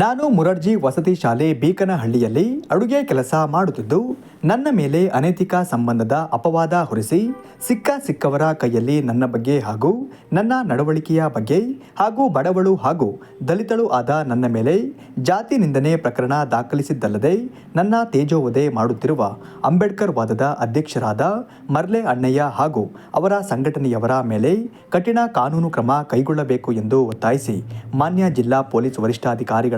ನಾನು ಮುರರ್ಜಿ ವಸತಿ ಶಾಲೆ ಬೀಕನಹಳ್ಳಿಯಲ್ಲಿ ಅಡುಗೆ ಕೆಲಸ ಮಾಡುತ್ತಿದ್ದು, ನನ್ನ ಮೇಲೆ ಅನೈತಿಕ ಸಂಬಂಧದ ಅಪವಾದ ಹೊರಿಸಿ, ಸಿಕ್ಕ ಸಿಕ್ಕವರ ಕೈಯಲ್ಲಿ ನನ್ನ ಬಗ್ಗೆ ಹಾಗೂ ನನ್ನ ನಡವಳಿಕೆಯ ಬಗ್ಗೆ ಹಾಗೂ ಬಡವಳು ಹಾಗೂ ದಲಿತಳು ಆದ ನನ್ನ ಮೇಲೆ ಜಾತಿ ನಿಂದನೆ ಪ್ರಕರಣ ದಾಖಲಿಸಿದ್ದಲ್ಲದೆ ನನ್ನ ತೇಜೋವಧೆ ಮಾಡುತ್ತಿರುವ ಅಂಬೇಡ್ಕರ್ ವಾದದ ಅಧ್ಯಕ್ಷರಾದ ಮರ್ಲೆ ಅಣ್ಣಯ್ಯ ಹಾಗೂ ಅವರ ಸಂಘಟನೆಯವರ ಮೇಲೆ ಕಠಿಣ ಕಾನೂನು ಕ್ರಮ ಕೈಗೊಳ್ಳಬೇಕು ಎಂದು ಒತ್ತಾಯಿಸಿ ಮಾನ್ಯ ಜಿಲ್ಲಾ ಪೊಲೀಸ್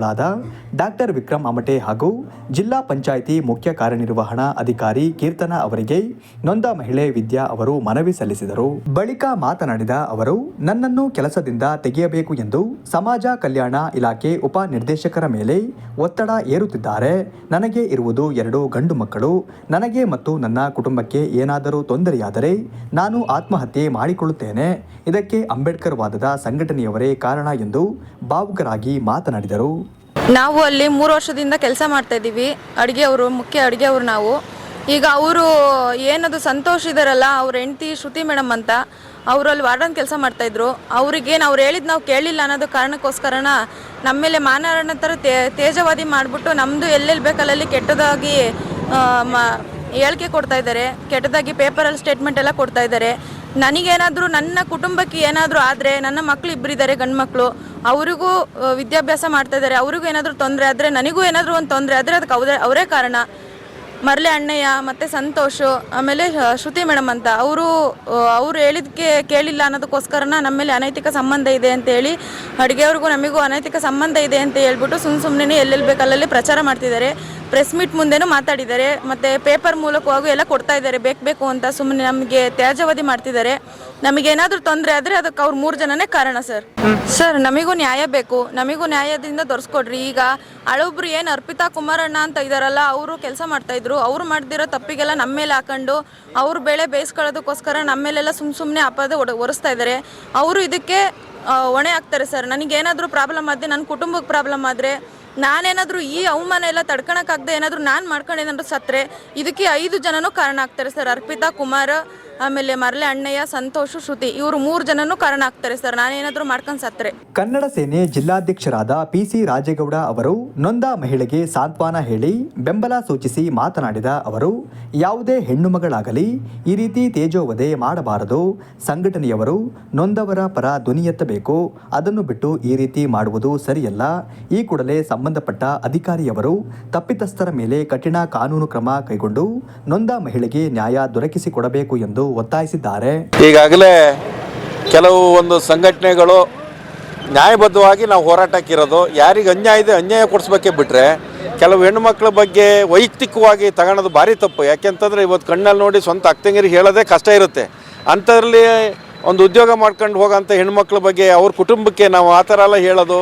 ವರಿಷ್ಠಾಧಿಕಾರಿಗಳಾದ ಡಾಕ್ಟರ್ ವಿಕ್ರಮ್ ಅಮಟೆ ಹಾಗೂ ಜಿಲ್ಲಾ ಪಂಚಾಯಿತಿ ಮುಖ್ಯ ಕಾರ್ಯನಿರ್ವಹಣಾ ಅಧಿಕಾರಿ ಕೀರ್ತನ ಅವರಿಗೆ ನೊಂದ ಮಹಿಳೆ ವಿದ್ಯಾ ಅವರು ಮನವಿ ಸಲ್ಲಿಸಿದರು. ಬಳಿಕ ಮಾತನಾಡಿದ ಅವರು, ನನ್ನನ್ನು ಕೆಲಸದಿಂದ ತೆಗೆಯಬೇಕು ಎಂದು ಸಮಾಜ ಕಲ್ಯಾಣ ಇಲಾಖೆ ಉಪ ನಿರ್ದೇಶಕರ ಮೇಲೆ ಒತ್ತಡ ಏರುತ್ತಿದ್ದಾರೆ. ನನಗೆ ಇರುವುದು ಎರಡು ಗಂಡು ಮಕ್ಕಳು. ನನಗೆ ಮತ್ತು ನನ್ನ ಕುಟುಂಬಕ್ಕೆ ಏನಾದರೂ ತೊಂದರೆಯಾದರೆ ನಾನು ಆತ್ಮಹತ್ಯೆ ಮಾಡಿಕೊಳ್ಳುತ್ತೇನೆ. ಇದಕ್ಕೆ ಅಂಬೇಡ್ಕರ್ ವಾದದ ಸಂಘಟನೆಯವರೇ ಕಾರಣ ಎಂದು ಭಾವುಕರಾಗಿ ಮಾತನಾಡಿದರು. ನಾವು ಅಲ್ಲಿ ಮೂರು ವರ್ಷದಿಂದ ಕೆಲಸ ಮಾಡ್ತಾ ಇದ್ದೀವಿ. ಅಡುಗೆಯವರು ಮುಖ್ಯ ಅಡುಗೆಯವರು ನಾವು. ಈಗ ಅವರು ಏನದು ಸಂತೋಷ್ ಇದಾರಲ್ಲ, ಅವ್ರ ಹೆಂಡತಿ ಶ್ರುತಿ ಮೇಡಮ್ ಅಂತ, ಅವರು ಅಲ್ಲಿ ವಾರ್ಡನ್ ಕೆಲಸ ಮಾಡ್ತಾ ಇದ್ರು. ಅವ್ರಿಗೇನು ಅವ್ರು ಹೇಳಿದ್ ನಾವು ಕೇಳಿಲ್ಲ ಅನ್ನೋದು ಕಾರಣಕ್ಕೋಸ್ಕರನ ನಮ್ಮ ಮೇಲೆ ಮಾನವನ ಥರ ತೇ, ತೇಜವಾದಿ ಮಾಡಿಬಿಟ್ಟು ನಮ್ಮದು ಎಲ್ಲೆಲ್ಲಿ ಬೇಕಲ್ಲಲ್ಲಿ ಕೆಟ್ಟದಾಗಿ ಹೇಳಿಕೆ ಕೊಡ್ತಾ ಇದ್ದಾರೆ. ಕೆಟ್ಟದಾಗಿ ಪೇಪರಲ್ಲಿ ಸ್ಟೇಟ್ಮೆಂಟ್ ಎಲ್ಲ ಕೊಡ್ತಾ ಇದ್ದಾರೆ. ನನಗೇನಾದರೂ, ನನ್ನ ಕುಟುಂಬಕ್ಕೆ ಏನಾದರೂ ಆದರೆ, ನನ್ನ ಮಕ್ಕಳು ಇಬ್ಬರಿದ್ದಾರೆ ಗಂಡು ಮಕ್ಕಳು ಅವರಿಗೂ ವಿದ್ಯಾಭ್ಯಾಸ ಮಾಡ್ತಾ ಇದ್ದಾರೆ ಅವ್ರಿಗೂ ಏನಾದರೂ ತೊಂದರೆ ಆದರೆ, ನನಗೂ ಏನಾದರೂ ಒಂದು ತೊಂದರೆ ಆದರೆ ಅದಕ್ಕೆ ಅವರೇ ಅವರೇ ಕಾರಣ. ಮರಳೆ ಅಣ್ಣಯ್ಯ, ಮತ್ತು ಸಂತೋಷ್, ಆಮೇಲೆ ಶ್ರುತಿ ಮೇಡಮ್ ಅಂತ. ಅವರು ಅವರು ಹೇಳಿದ್ಕೆ ಕೇಳಿಲ್ಲ ಅನ್ನೋದಕ್ಕೋಸ್ಕರನ ನಮ್ಮ ಮೇಲೆ ಅನೈತಿಕ ಸಂಬಂಧ ಇದೆ ಅಂತ ಹೇಳಿ, ಅಡುಗೆಯವ್ರಿಗೂ ನಮಗೂ ಅನೈತಿಕ ಸಂಬಂಧ ಇದೆ ಅಂತ ಹೇಳ್ಬಿಟ್ಟು ಸುಮ್ಮ ಸುಮ್ಮನೆ ಎಲ್ಲೆಲ್ಲಿ ಬೇಕಲ್ಲಲ್ಲಿ ಪ್ರಚಾರ ಮಾಡ್ತಿದ್ದಾರೆ. ಪ್ರೆಸ್ ಮೀಟ್ ಮುಂದೆನೂ ಮಾತಾಡಿದ್ದಾರೆ. ಮತ್ತು ಪೇಪರ್ ಮೂಲಕವಾಗೂ ಎಲ್ಲ ಕೊಡ್ತಾ ಇದ್ದಾರೆ. ಬೇಕು ಬೇಕು ಅಂತ ಸುಮ್ಮನೆ ನಮಗೆ ತ್ಯಾಜ್ಯವಾದಿ ಮಾಡ್ತಿದ್ದಾರೆ. ನಮಗೇನಾದರೂ ತೊಂದರೆ ಆದರೆ ಅದಕ್ಕೆ ಅವ್ರು ಮೂರು ಜನನೇ ಕಾರಣ ಸರ್ ಸರ್ ನಮಗೂ ನ್ಯಾಯ ಬೇಕು. ನಮಗೂ ನ್ಯಾಯದಿಂದ ದೊರೆಸ್ಕೊಡ್ರಿ. ಈಗ ಹಳೊಬ್ರು ಏನು ಅರ್ಪಿತಾ ಕುಮಾರಣ್ಣ ಅಂತ ಇದ್ದಾರಲ್ಲ ಅವರು ಕೆಲಸ ಮಾಡ್ತಾ ಇದ್ರು. ಅವ್ರು ಮಾಡ್ದಿರೋ ತಪ್ಪಿಗೆಲ್ಲ ನಮ್ಮ ಮೇಲೆ ಹಾಕೊಂಡು ಅವ್ರ ಬೆಳೆ ಬೇಯಿಸ್ಕೊಳ್ಳೋದಕ್ಕೋಸ್ಕರ ನಮ್ಮ ಮೇಲೆಲ್ಲ ಸುಮ್ಮ ಸುಮ್ಮನೆ ಅಪಾದ ಒರೆಸ್ತಾ ಇದ್ದಾರೆ ಅವರು ಇದಕ್ಕೆ ಹೊಣೆ ಆಗ್ತಾರೆ ಸರ್ ನನಗೇನಾದರೂ ಪ್ರಾಬ್ಲಮ್ ಆದರೆ ನನ್ನ ಕುಟುಂಬಕ್ಕೆ ಪ್ರಾಬ್ಲಮ್ ಆದರೆ ನಾನೇನಾದರೂ ಈ ಅವಮಾನ ಎಲ್ಲ ತಡ್ಕೊಳಕ್ಕಾಗದೆ ಏನಾದರೂ ನಾನು ಮಾಡ್ಕೊಂಡು ಏನಾದರೂ ಸತ್ರೆ, ಇದಕ್ಕೆ ಐದು ಜನನೂ ಕಾರಣ ಆಗ್ತಾರೆ ಸರ್. ಅರ್ಪಿತಾ ಕುಮಾರ್ ಆಮೇಲೆ ಮರಳೆ ಅಣ್ಣಯ್ಯ, ಸಂತೋಷ್, ಶ್ರುತಿ, ಇವರು ಮೂರು ಜನನು ಕಾರಣ ಆಗ್ತಾರೆ ಸರ್. ನಾನೇನಾದರೂ ಮಾಡ್ಕೊಂಡು ಸತ್ತರೆ ಕನ್ನಡ ಸೇನೆ ಜಿಲ್ಲಾಧ್ಯಕ್ಷರಾದ ಪಿಸಿ ರಾಜೇಗೌಡ ಅವರು ನೊಂದ ಮಹಿಳೆಗೆ ಸಾಂತ್ವನ ಹೇಳಿ, ಬೆಂಬಲ ಸೂಚಿಸಿ ಮಾತನಾಡಿದ ಅವರು, ಯಾವುದೇ ಹೆಣ್ಣು ಮಗಳಾಗಲಿ, ಈ ರೀತಿ ತೇಜೋವಧೆ ಮಾಡಬಾರದು. ಸಂಘಟನೆಯವರು ನೊಂದವರ ಪರ ಧ್ವನಿ ಅದನ್ನು ಬಿಟ್ಟು ಈ ರೀತಿ ಮಾಡುವುದು ಸರಿಯಲ್ಲ. ಈ ಕೂಡಲೇ ಸಂಬಂಧಪಟ್ಟ ಅಧಿಕಾರಿಯವರು ತಪ್ಪಿತಸ್ಥರ ಮೇಲೆ ಕಠಿಣ ಕಾನೂನು ಕ್ರಮ ಕೈಗೊಂಡು ನೊಂದ ಮಹಿಳೆಗೆ ನ್ಯಾಯ ದೊರಕಿಸಿಕೊಡಬೇಕು ಎಂದು ಒತ್ತಾಯಿಸಿದ್ದಾರೆ. ಈಗಾಗಲೇ ಕೆಲವು ಒಂದು ಸಂಘಟನೆಗಳು ನ್ಯಾಯಬದ್ಧವಾಗಿ ನಾವು ಹೋರಾಟಕ್ಕಿರೋದು. ಯಾರಿಗೆ ಅನ್ಯಾಯ ಇದೆ, ಅನ್ಯಾಯ ಕೊಡಿಸ್ಬೇಕೆ ಬಿಟ್ಟರೆ ಕೆಲವು ಹೆಣ್ಣುಮಕ್ಳ ಬಗ್ಗೆ ವೈಯಕ್ತಿಕವಾಗಿ ತಗೊಳೋದು ಭಾರಿ ತಪ್ಪು. ಯಾಕೆಂತಂದರೆ ಇವತ್ತು ಕಣ್ಣಲ್ಲಿ ನೋಡಿ ಸ್ವಂತ ಅಕ್ಕಂಗಿರಿಗೆ ಹೇಳೋದೇ ಕಷ್ಟ ಇರುತ್ತೆ. ಅಂಥದ್ರಲ್ಲಿ ಒಂದು ಉದ್ಯೋಗ ಮಾಡ್ಕೊಂಡು ಹೋಗೋಂಥ ಹೆಣ್ಮಕ್ಳ ಬಗ್ಗೆ ಅವ್ರ ಕುಟುಂಬಕ್ಕೆ ನಾವು ಆ ಥರ ಎಲ್ಲ ಹೇಳೋದು,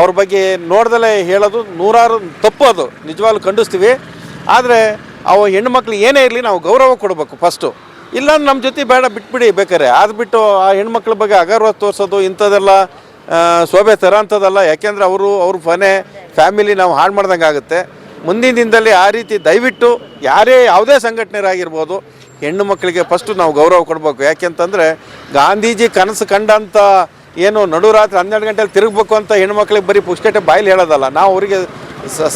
ಅವ್ರ ಬಗ್ಗೆ ನೋಡ್ದಲೇ ಹೇಳೋದು ನೂರಾರು ತಪ್ಪು ಅದು. ನಿಜವಾಗ್ಲೂ ಖಂಡಿಸ್ತೀವಿ. ಆದರೆ ಅವು ಹೆಣ್ಮಕ್ಳು ಏನೇ ಇರಲಿ ನಾವು ಗೌರವ ಕೊಡಬೇಕು ಫಸ್ಟು ಇಲ್ಲ ನಮ್ಮ ಜೊತೆ ಬೇಡ, ಬಿಟ್ಬಿಡಿ ಬೇಕಾರೆ ಅದು ಬಿಟ್ಟು ಆ ಹೆಣ್ಮಕ್ಳ ಬಗ್ಗೆ ಅಗರ್ವ ತೋರಿಸೋದು ಇಂಥದ್ದೆಲ್ಲ ಶೋಭೆ ಥರ ಅಂಥದ್ದಲ್ಲ. ಯಾಕೆಂದರೆ ಅವರು, ಅವ್ರ ಮನೆ, ಫ್ಯಾಮಿಲಿ ನಾವು ಹಾಳು ಮಾಡ್ದಂಗೆ ಆಗುತ್ತೆ. ಮುಂದಿನ ದಿನದಲ್ಲಿ ಆ ರೀತಿ ದಯವಿಟ್ಟು ಯಾರೇ ಯಾವುದೇ ಸಂಘಟನೆರಾಗಿರ್ಬೋದು ಹೆಣ್ಣು ಮಕ್ಕಳಿಗೆ ಫಸ್ಟು ನಾವು ಗೌರವ ಕೊಡಬೇಕು. ಯಾಕೆಂತಂದರೆ ಗಾಂಧೀಜಿ ಕನಸು ಕಂಡಂಥ ಏನು ನಡುರಾತ್ರಿ ಹನ್ನೆರಡು ಗಂಟೆಲಿ ತಿರುಗಬೇಕು ಅಂತ ಹೆಣ್ಮಕ್ಳಿಗೆ ಬರೀ ಪುಷ್ಕಟೆ ಬಾಯಲ್ಲಿ ಹೇಳೋದಲ್ಲ. ನಾವು ಅವರಿಗೆ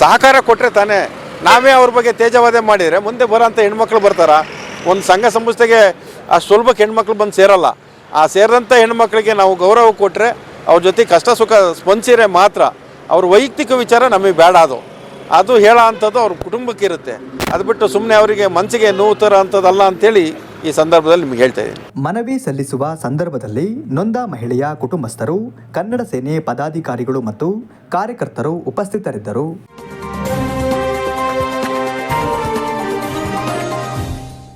ಸಹಕಾರ ಕೊಟ್ಟರೆ ತಾನೇ ನಾವೇ ಅವ್ರ ಬಗ್ಗೆ ತೇಜವಾದೆ ಮಾಡಿದರೆ ಮುಂದೆ ಬರೋಂಥ ಹೆಣ್ಮಕ್ಳು ಬರ್ತಾರ? ಒಂದು ಸಂಘ ಸಂಸ್ಥೆಗೆ ಆ ಸುಲಭಕ್ಕೆ ಹೆಣ್ಮಕ್ಳು ಬಂದು ಸೇರಲ್ಲ. ಆ ಸೇರಿದಂಥ ಹೆಣ್ಮಕ್ಳಿಗೆ ನಾವು ಗೌರವ ಕೊಟ್ಟರೆ ಅವ್ರ ಜೊತೆ ಕಷ್ಟ ಸುಖ ಸ್ಪಂದಿಸಿದ್ರೆ ಮಾತ್ರ ಅವ್ರ ವೈಯಕ್ತಿಕ ವಿಚಾರ ನಮಗೆ ಬೇಡ ಅದು. ಅದು ಹೇಳೋ ಅಂಥದ್ದು ಅವ್ರ ಕುಟುಂಬಕ್ಕೆ ಇರುತ್ತೆ. ಅದು ಬಿಟ್ಟು ಸುಮ್ಮನೆ ಅವರಿಗೆ ಮನಸ್ಸಿಗೆ ನೋವು ಥರ ಅಂಥದ್ದಲ್ಲ ಅಂತೇಳಿ ಈ ಸಂದರ್ಭದಲ್ಲಿ ನಿಮ್ಗೆ ಹೇಳ್ತಾ ಇದ್ದೀನಿ. ಮನವಿ ಸಲ್ಲಿಸುವ ಸಂದರ್ಭದಲ್ಲಿ ನೊಂದ ಮಹಿಳೆಯ ಕುಟುಂಬಸ್ಥರು ಕನ್ನಡ ಸೇನೆ ಪದಾಧಿಕಾರಿಗಳು ಮತ್ತು ಕಾರ್ಯಕರ್ತರು ಉಪಸ್ಥಿತರಿದ್ದರು.